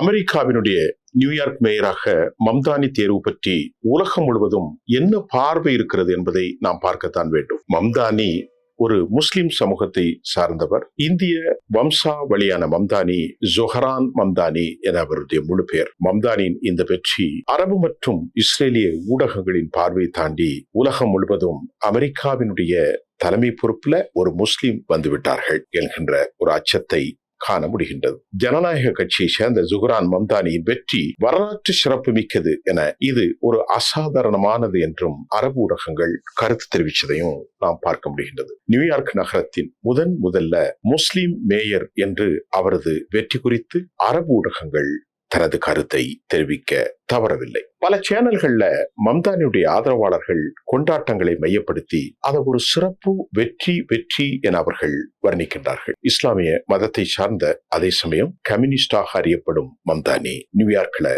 அமெரிக்காவினுடைய நியூயார்க் மேயராக மம்தானி தேர்வு பற்றி உலகம் முழுவதும் என்ன பார்வை இருக்கிறது என்பதை நாம் பார்க்கத்தான் வேண்டும். மம்தானி ஒரு முஸ்லிம் சமூகத்தை சார்ந்தவர். இந்திய வம்சாவளியான மம்தானி ஜொஹரான் மம்தானி என அவருடைய முழு பெயர். மம்தானியின் இந்த வெற்றி அரபு மற்றும் இஸ்ரேலிய ஊடகங்களின் பார்வை தாண்டி உலகம் முழுவதும் அமெரிக்காவினுடைய தலைமை பொறுப்புல ஒரு முஸ்லிம் வந்துவிட்டார்கள் என்கின்ற ஒரு அச்சத்தை காண முடிகின்றது ஜனநாயக கட்சியை சேர்ந்த ஜுஹரான் மம்தானியின் வெற்றி வரலாற்று சிறப்பு மிக்கது என இது ஒரு அசாதாரணமானது என்றும் அரபு ஊடகங்கள் கருத்து தெரிவித்ததையும் நாம் பார்க்க முடிகின்றது. நியூயார்க் நகரத்தின் முதன் முதல்ல முஸ்லிம் மேயர் என்று அவரது வெற்றி குறித்து அரபு ஊடகங்கள் தனது கருத்தை தெரிவிக்க தவறவில்லை. பல சேனல்கள்ல மம்தானியுடைய ஆதரவாளர்கள் கொண்டாட்டங்களை மையப்படுத்தி அதை ஒரு சிறப்பு வெற்றி வெற்றி என அவர்கள் வர்ணிக்கின்றார்கள். இஸ்லாமிய மதத்தை சார்ந்த அதே சமயம் கம்யூனிஸ்டாக அறியப்படும் மம்தானி நியூயார்க்ல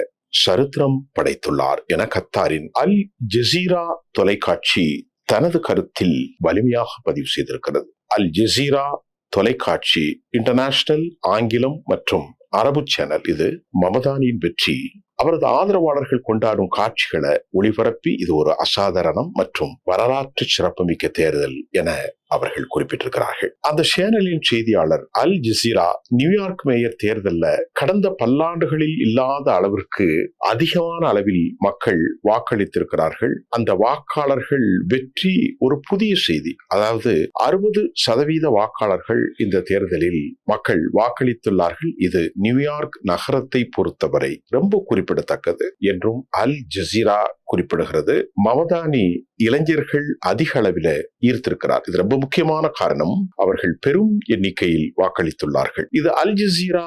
சரித்திரம் படைத்துள்ளார் என கத்தாரின் அல் ஜசீரா தொலைக்காட்சி தனது கருத்தில் வலிமையாக பதிவு செய்திருக்கிறது. அல் ஜசீரா தொலைக்காட்சி இன்டர்நேஷனல் ஆங்கிலம் மற்றும் அரபு சேனல் இது மமதானியின் வெற்றி. அவரது ஆதரவாளர்கள் கொண்டாடும் காட்சிகளை ஒளிபரப்பி இது ஒரு அசாதாரணம் மற்றும் வரலாற்று சிறப்புமிக்க தேர்தல் என அவர்கள் குறிப்பிட்டிருக்கிறார்கள். அந்த சேனலின் செய்தியாளர் அல் ஜசீரா நியூயார்க் மேயர் தேர்தலில் கடந்த பல்லாண்டுகளில் இல்லாத அளவிற்கு அதிகமான அளவில் மக்கள் வாக்களித்திருக்கிறார்கள். அந்த வாக்காளர்கள் வெற்றி ஒரு புதிய செய்தி. அதாவது அறுபது சதவீத வாக்காளர்கள் இந்த தேர்தலில் மக்கள் வாக்களித்துள்ளார்கள். இது நியூயார்க் நகரத்தை பொறுத்தவரை ரொம்ப குறிப்பிடத்தக்கது என்றும் அல் ஜசீரா குறிப்பிடுகிறது. மமதானி இளைஞர்கள் அதிக அளவில் ஈர்த்திருக்கிறார். இது ரொம்ப முக்கியமான காரணம். அவர்கள் பெரும் எண்ணிக்கையில் வாக்களித்துள்ளார்கள். இது அல் ஜசீரா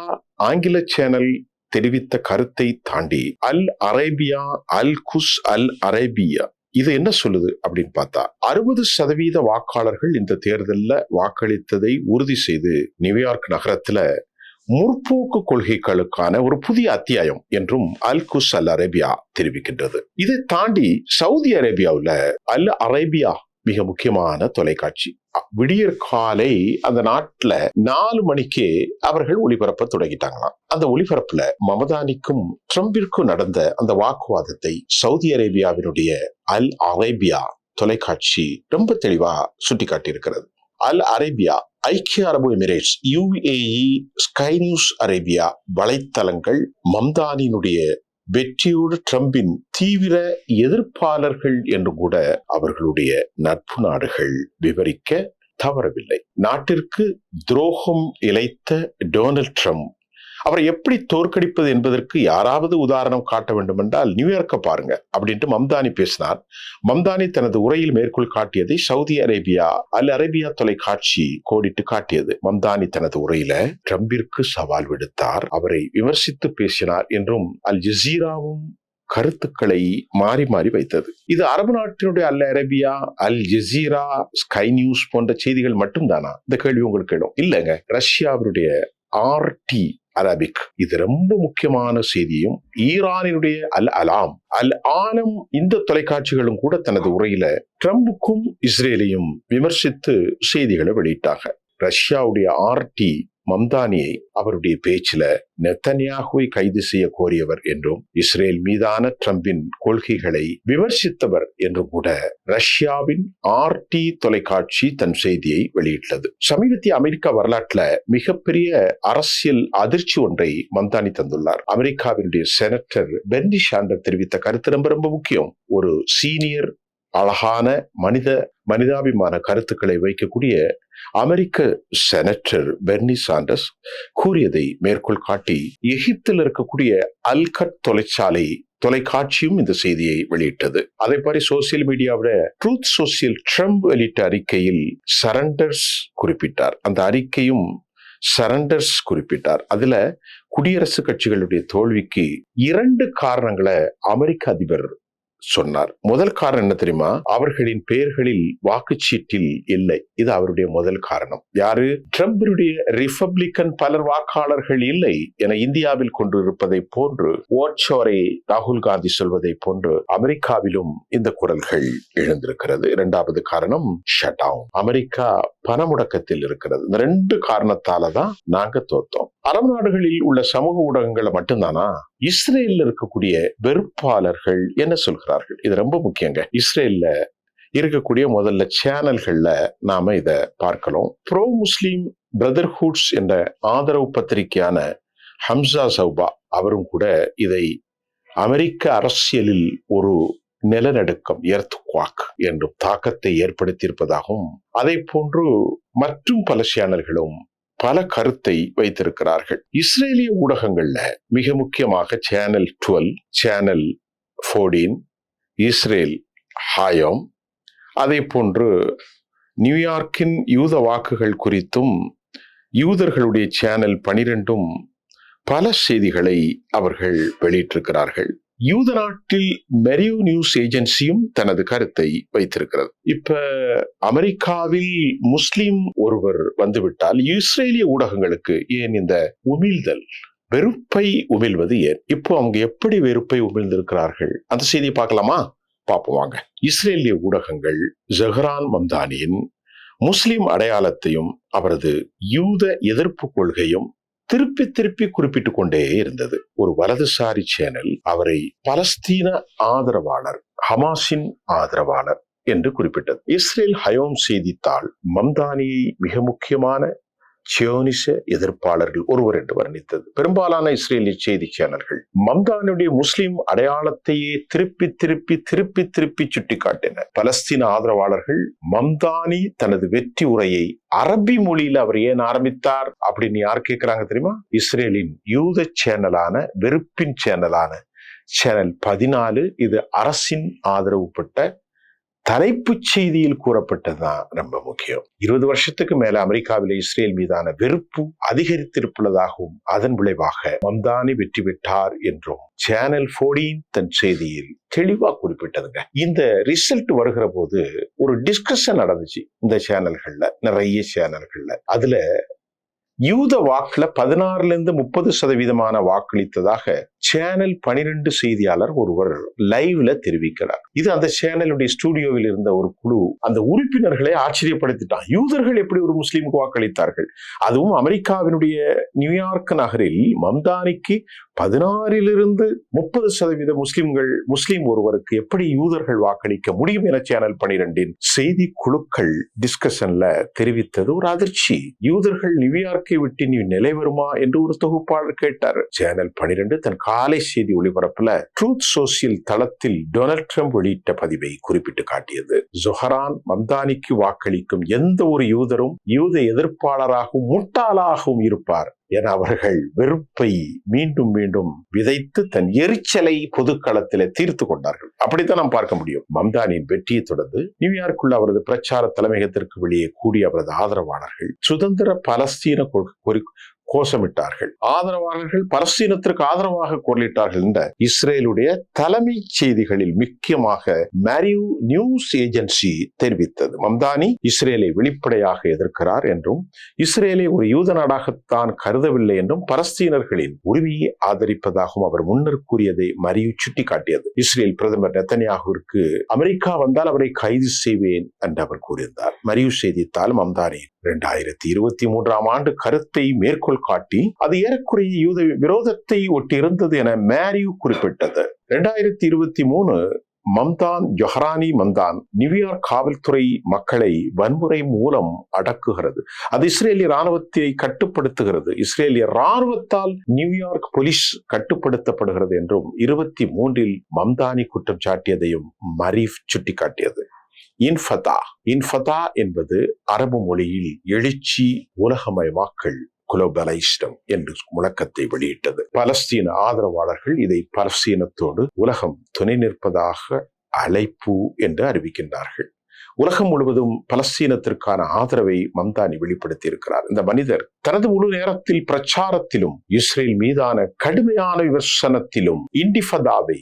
ஆங்கில சேனல் தெரிவித்த கருத்தை தாண்டி அல் அரேபியா அல் குஸ் அல் அரேபியா இது என்ன சொல்லுது அப்படின்னு பார்த்தா அறுபது சதவீத வாக்காளர்கள் இந்த தேர்தலில் வாக்களித்ததை உறுதி செய்து நியூயார்க் நகரத்துல முற்போக்கு கொள்கைகளுக்கான ஒரு புதிய அத்தியாயம் என்றும் அல் குஸ் அல் அரேபியா தெரிவிக்கின்றது. இதை தாண்டி சவுதி அரேபியாவுல அல் அரேபியா மிக முக்கியமான தொலைக்காட்சி. விடியற் காலை அந்த நாட்டுல நாலு மணிக்கே அவர்கள் ஒளிபரப்ப தொடங்கிட்டாங்களாம். அந்த ஒளிபரப்புல மமதானிக்கும் ட்ரம்பிற்கும் நடந்த அந்த வாக்குவாதத்தை சவுதி அரேபியாவினுடைய அல் அரேபியா தொலைக்காட்சி ரொம்ப தெளிவா சுட்டிக்காட்டியிருக்கிறது. அல் அரேபியா ஐக்கிய அரபு Emirates UAE Sky News Arabia வலைத்தளங்கள் மம்தானினுடைய வெற்றியோடு ட்ரம்பின் தீவிர எதிர்ப்பாளர்கள் என்று கூட அவர்களுடைய நட்பு நாடுகள் விவரிக்க தவறவில்லை. நாட்டிற்கு துரோகம் இழைத்த டொனால்ட் ட்ரம்ப் அவரை எப்படி தோற்கடிப்பது என்பதற்கு யாராவது உதாரணம் காட்ட வேண்டும் என்றால் நியூயார்க்கை பாருங்க அப்படின்ட்டு மம்தானி பேசினார். மம்தானி தனது உரையில் மேற்கோள் காட்டியதை சவுதி அரேபியா அல் அரேபியா தொலைக்காட்சி கோடிட்டு காட்டியது. மம்தானி தனது உரையில ட்ரம்பிற்கு சவால் விடுத்தார் அவரை விமர்சித்து பேசினார் என்றும் அல் ஜசீராவும் கருத்துக்களை மாறி மாறி வைத்தது. இது அரபு நாட்டினுடைய Al Arabiya Al Jazeera Sky News போன்ற செய்திகள் மட்டும்தானா? இந்த கேள்வி உங்களுக்கு இடம் இல்லைங்க ரஷ்யாவினுடைய ஆர்டி அரபிக் இது ரொம்ப முக்கியமான செய்தியும் ஈரானினுடைய அல் அலாம் அல் ஆலம் இந்த தொலைக்காட்சிகளும் கூட தனது உரையில ட்ரம்புக்கும் இஸ்ரேலையும் விமர்சித்து செய்திகளை வெளியிட்டாங்க. ரஷ்யாவுடைய ஆர்டி மம்தானியை அவருடைய பேச்சில நெத்தன்யாகுவை கைது செய்ய கோரியவர் என்றும் இஸ்ரேல் மீதான ட்ரம்பின் கொள்கைகளை விமர்சித்தவர் என்றும் கூட ரஷ்யாவின் ஆர்டி தொலைக்காட்சி தன் செய்தியை வெளியிட்டது. சமீபத்திய அமெரிக்கா வரலாற்றுல மிகப்பெரிய அரசியல் அதிர்ச்சி ஒன்றை மம்தானி தந்துள்ளார். அமெரிக்காவினுடைய செனட்டர் பென்னி ஷாண்டர் தெரிவித்த கருத்து ரொம்ப ரொம்ப முக்கியம். ஒரு சீனியர் அழகான மனித மனிதாபிமான கருத்துக்களை வைக்கக்கூடிய அமெரிக்க செனட்டர் பெர்னி சாண்டர்ஸ் கூறியதை மேற்கோள் காட்டி எகிப்தில் இருக்கக்கூடிய அல்கட் தொலைச்சாலை தொலைக்காட்சியும் இந்த செய்தியை வெளியிட்டது. அதே மாதிரி சோசியல் மீடியாவில ட்ரூத் சோசியல் ட்ரம்ப் வெளியிட்ட அறிக்கையில் சரண்டர்ஸ் குறிப்பிட்டார். அந்த அறிக்கையும் சரண்டர்ஸ் குறிப்பிட்டார். அதுல குடியரசுக் கட்சிகளுடைய தோல்விக்கு இரண்டு காரணங்களை அமெரிக்க அதிபர் சொன்னார். முதல் காரணம் என்ன தெரியுமா? அவர்களின் பெயர்களில் வாக்குச்சீட்டில் இல்லை. இது அவருடைய முதல் காரணம். யாரு? ட்ரம்பினுடைய ரிபப்ளிக்கன் பலர் வாக்காளர்கள் இல்லை என இந்தியாவில் கொண்டிருப்பதை போன்று ஓட்சோரை ராகுல் காந்தி சொல்வதை போன்று அமெரிக்காவிலும் இந்த குரல்கள் எழுந்திருக்கிறது. இரண்டாவது காரணம் ஷட் டவுன் அமெரிக்கா பணமுடக்கத்தில் இருக்கிறது. இந்த ரெண்டு காரணத்தால தான் நாங்க தோத்தோம். அரபு நாடுகளில் உள்ள சமூக ஊடகங்களை மட்டும்தானா? இஸ்ரேல்ல இருக்கக்கூடிய வெறுப்பாளர்கள் என்ன சொல்கிறார்கள்? இது ரொம்ப முக்கியங்க. இஸ்ரேல்ல இருக்கக்கூடிய முதல்ல சேனல்கள்ல நாம இதை பார்க்கலாம் ப்ரோ முஸ்லீம் பிரதர்ஹுட்ஸ் என்ற ஆதரவு பத்திரிகையான ஹம்சா சௌபா அவரும் கூட இதை அமெரிக்க அரசியலில் ஒரு நிலநடுக்கம் எர்த் குவாக் என்றும் தாக்கத்தை ஏற்படுத்தியிருப்பதாகவும் அதை போன்று மற்றும் பல சேனல்களும் பல கருத்தை வைத்திருக்கிறார்கள். இஸ்ரேலிய ஊடகங்கள்ல மிக முக்கியமாக channel twelve channel fourteen Israel Hayom அதே போன்று நியூயார்க்கின் யூத வாக்குகள் குறித்தும் யூதர்களுடைய சேனல் பனிரெண்டும் பல செய்திகளை அவர்கள் வெளியிட்டிருக்கிறார்கள். யூத நாட்டில் மெரியோ நியூஸ் ஏஜென்சியும் தனது கருத்தை வைத்திருக்கிறது. இப்ப அமெரிக்காவில் முஸ்லிம் ஒருவர் வந்துவிட்டால் இஸ்ரேலிய ஊடகங்களுக்கு ஏன் இந்த உமிழ்தல்? வெறுப்பை உமிழ்வது ஏன்? இப்போ அவங்க எப்படி வெறுப்பை உமிழ்ந்திருக்கிறார்கள்? அந்த செய்தியை பார்க்கலாமா? பார்ப்போம் வாங்க. இஸ்ரேலிய ஊடகங்கள் ஜஹ்ரான் மம்தானியின் முஸ்லிம் அடையாளத்தையும் அவரது யூத எதிர்ப்பு கொள்கையும் திருப்பி திருப்பி குறிப்பிட்டு கொண்டே இருந்தது. ஒரு வலதுசாரி சேனல் அவரை பலஸ்தீன ஆதரவாளர் ஹமாஸின் ஆதரவாளர் என்று குறிப்பிட்டது. இஸ்ரேல் ஹயோம் செய்தித்தாள் மம்தானியை மிக முக்கியமான சியோனிச எதிர்ப்பாளர்கள் ஒருவர் என்று வர்ணித்தது. பெரும்பாலான இஸ்ரேலி செய்தி சேனல்கள் மம்தானுடைய முஸ்லிம் அடையாளத்தையே திருப்பி திருப்பி திருப்பி திருப்பி சுட்டிக்காட்டின பலஸ்தீன ஆதரவாளர்கள் மம்தானி தனது வெற்றி உரையை அரபி மொழியில அவர் ஏன் ஆரம்பித்தார் அப்படின்னு யார் கேட்கிறாங்க தெரியுமா? இஸ்ரேலின் யூத சேனலான வெறுப்பின் சேனலான சேனல் பதினாலு இது அரசின் ஆதரவு பெற்ற தலைப்புச் செய்தியில் கூறப்பட்டதுதான் ரொம்ப முக்கியம். இருபது வருஷத்துக்கு மேல அமெரிக்காவில் இஸ்ரேல் மீதான வெறுப்பு அதிகரித்திருப்பதாகவும் அதன் விளைவாக மம்தானி வெற்றி பெற்றார் என்றும் சேனல் போர்டீன் தன் செய்தியில் தெளிவா குறிப்பிட்டதுங்க. இந்த ரிசல்ட் வருகிற போது ஒரு டிஸ்கஷன் நடந்துச்சு இந்த சேனல்கள்ல நிறைய சேனல்கள்ல. அதுல யூத வாக்குல பதினாறுல இருந்து முப்பது சதவீதமான வாக்களித்ததாக சேனல் பனிரெண்டு செய்தியாளர் ஒருவர் லைவ்ல தெரிவிக்கிறார். இது அந்த சேனலுடைய ஸ்டூடியோவில் இருந்த ஒரு குழு அந்த உறுப்பினர்களை ஆச்சரியப்படுத்திட்டான். யூதர்கள் எப்படி ஒரு முஸ்லீமுக்கு வாக்களித்தார்கள்? அதுவும் அமெரிக்காவினுடைய நியூயார்க் நகரில் மம்தானிக்கு பதினாறிலிருந்து முப்பது சதவீத முஸ்லிம்கள் முஸ்லிம் ஒருவருக்கு எப்படி யூதர்கள் வாக்களிக்க முடியும் என சேனல் பனிரெண்டின் செய்தி குழுக்கள் டிஸ்கஷன்ல தெரிவித்தது ஒரு அதிர்ச்சி. யூதர்கள் நியூயார்க்கை விட்டு நீ நிலை வருமா என்று ஒரு தொகுப்பாளர் கேட்டார். சேனல் பனிரெண்டு தன் காலை செய்தி ஒளிபரப்புல ட்ரூத் சோசியல் தளத்தில் டொனால்ட் ட்ரம்ப் வெளியிட்ட பதிவை குறிப்பிட்டு காட்டியது. ஜொஹரான் மம்தானிக்கு வாக்களிக்கும் எந்த ஒரு யூதரும் யூத எதிர்ப்பாளராகவும் முட்டாளாகவும் இருப்பார். என அவர்கள் வெறுப்பை மீண்டும் மீண்டும் விதைத்து தன் எரிச்சலை பொதுக்களத்தில் தீர்த்து கொண்டார்கள். அப்படித்தான் நாம் பார்க்க முடியும். மம்தானின் வெற்றியை தொடர்ந்து நியூயார்க்குள்ள அவரது பிரச்சார தலைமையகத்திற்கு வெளியே கூடிய அவரது ஆதரவாளர்கள் சுதந்திர பலஸ்தீன கோஷமிட்டார்கள். ஆதரவாளர்கள் பலஸ்தீனத்திற்கு ஆதரவாக குரலிட்டார்கள் என்ற இஸ்ரேலுடைய தலைமை செய்திகளில் முக்கியமாக மேரியூ நியூஸ் ஏஜென்சி தெரிவித்தது. மம்தானி இஸ்ரேலை வெளிப்படையாக எதிர்க்கிறார் என்றும் இஸ்ரேலை ஒரு யூத நாடாகத்தான் கருதவில்லை என்றும் பலஸ்தீனர்களின் உரிமையை ஆதரிப்பதாகவும் அவர் முன்னர் கூறியதை மறியு சுட்டிக்காட்டியது. இஸ்ரேல் பிரதமர் நெத்தனியாகுவிற்கு அமெரிக்கா வந்தால் அவரை கைது செய்வேன் என்று அவர் கூறியிருந்தார். மறியு செய்தித்தால் மம்தானி இரண்டாயிரத்தி இருபத்தி மூன்றாம் ஆண்டு கருத்தை மேற்கோள் காட்டி அது ஏறக்குறைய யூத விரோதத்தை ஒட்டியிருந்தது என மேரியூ குறிப்பிட்டது. இரண்டாயிரத்தி இருபத்தி மூணு மம்தான் ஜொஹரானி மந்தான் நியூயார்க் காவல்துறை மக்களை வன்முறை மூலம் அடக்குகிறது. அது இஸ்ரேலிய ராணுவத்தை கட்டுப்படுத்துகிறது. இஸ்ரேலிய ராணுவத்தால் நியூயார்க் போலீஸ் கட்டுப்படுத்தப்படுகிறது என்றும் இருபத்தி மூன்றில் மம்தானி குற்றம் சாட்டியதையும் மரீஃப் சுட்டிக்காட்டியது. இன்ஃபதா இன்ஃபதா என்பது அரபு மொழியில் எழுச்சி உலகமயமாக்கல் குலோபலைஸ்டம் என்று முழக்கத்தை வெளியிட்டது. பலஸ்தீன ஆதரவாளர்கள் இதை பலஸ்தீனத்தோடு உலகம் துணை நிற்பதாக அழைப்பு என்று அறிவிக்கின்றார்கள். உலகம் முழுவதும் பலஸ்தீனத்திற்கான ஆதரவை மம்தானி வெளிப்படுத்தி இருக்கிறார் இந்த மனிதர் தனது முழு நேரத்தில் பிரச்சாரத்திலும் இஸ்ரேல் மீதான கடுமையான விமர்சனத்திலும் இண்டிஃபதாவை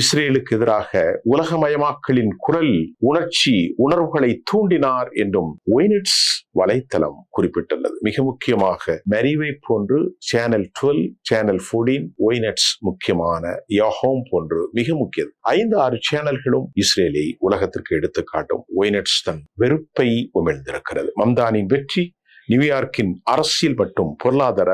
இஸ்ரேலுக்கு எதிராக உலகமயமாக்கலின் குரல் உணர்ச்சி உணர்வுகளை தூண்டினார் என்றும் ஒயினிட்ஸ் வலைத்தளம் குறிப்பிட்டுள்ளது. மிக முக்கியமாக மெரிவை போன்று சேனல் டுவெல் சேனல் போர்டீன் ஒய்னட்ஸ் முக்கியமான யஹோம் போன்று மிக முக்கியம் ஐந்து ஆறு சேனல்களும் இஸ்ரேலை உலகத்திற்கு எடுத்துக்காட்டும். ஒயினட்ஸ் தன் வெறுப்பை உமிழ்ந்திருக்கிறது. மம்தானின் வெற்றி நியூயார்க்கின் அரசியல் மற்றும் பொருளாதார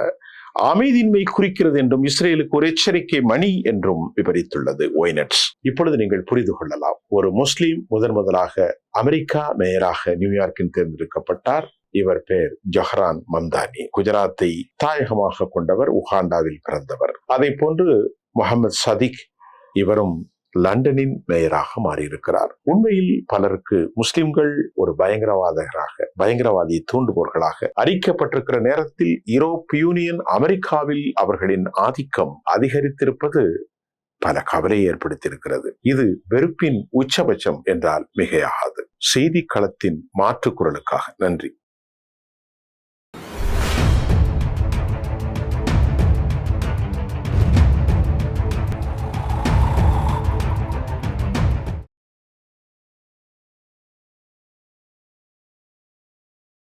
அமைதியின்மை குறிக்கிறது என்றும் இஸ்ரேலுக்கு ஒரு எச்சரிக்கை மணி என்றும் விவரித்துள்ளது ஒய்னட்ஸ் இப்பொழுது நீங்கள் புரிந்து கொள்ளலாம். ஒரு முஸ்லீம் முதன் முதலாக அமெரிக்கா மேயராக நியூயார்க்கில் தேர்ந்தெடுக்கப்பட்டார். இவர் பெயர் ஜஹ்ரான் மம்தானி குஜராத்தை தாயகமாக கொண்டவர் உகாண்டாவில் பிறந்தவர். அதை போன்று முகமது சதிக் இவரும் லண்டனின் மேயராக மாறியிருக்கிறார். உண்மையில் பலருக்கு முஸ்லிம்கள் ஒரு பயங்கரவாதகராக பயங்கரவாதியை தூண்டுபவர்களாக அறிக்கப்பட்டிருக்கிற நேரத்தில் யூரோப் யூனியன் அமெரிக்காவில் அவர்களின் ஆதிக்கம் அதிகரித்திருப்பது பல கவலையை ஏற்படுத்தியிருக்கிறது. இது வெறுப்பின் உச்சபட்சம் என்றால் மிகையாகாது. செய்தி களத்தின் மாற்று குரலுக்காக நன்றி.